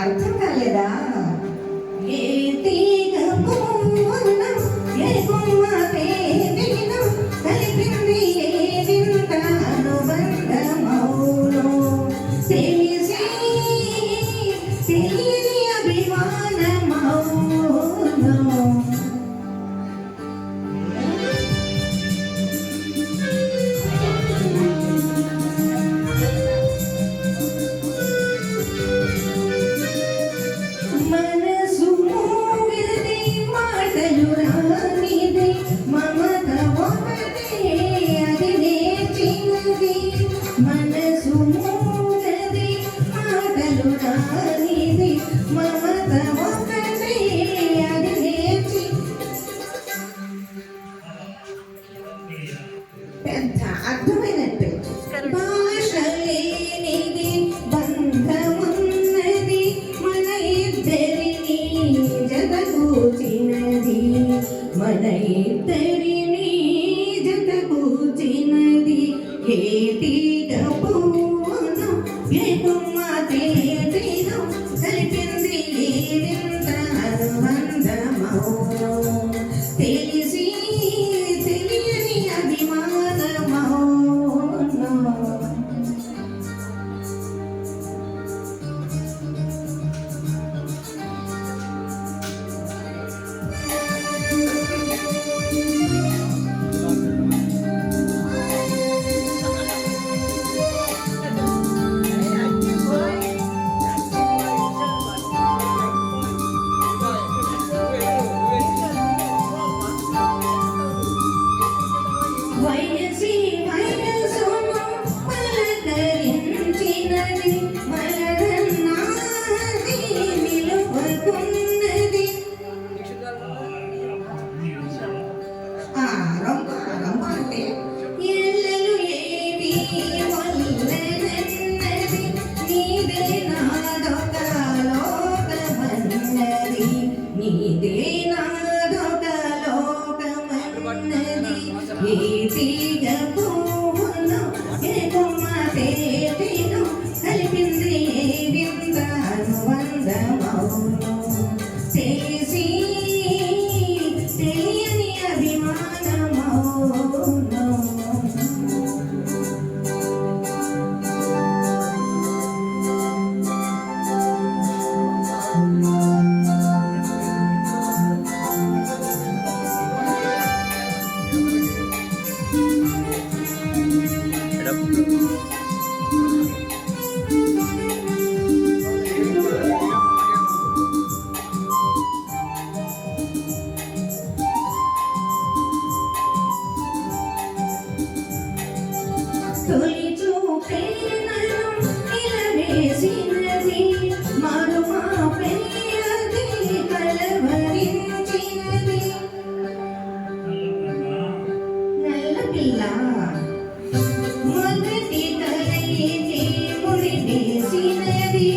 అర్థం కాలేదా? ఏ పెద్ద అర్థమైన భాష లేనిది బంధమున్నది మన ఇద్దరిని జతకూచినది మన ఇద్దరి tea. తొలి చూపే నిలవేసినది మరుమా పెళ్ళది కలవరించినది నల్ల పిల్ల మొదటి తలయేసి ముడివేసినది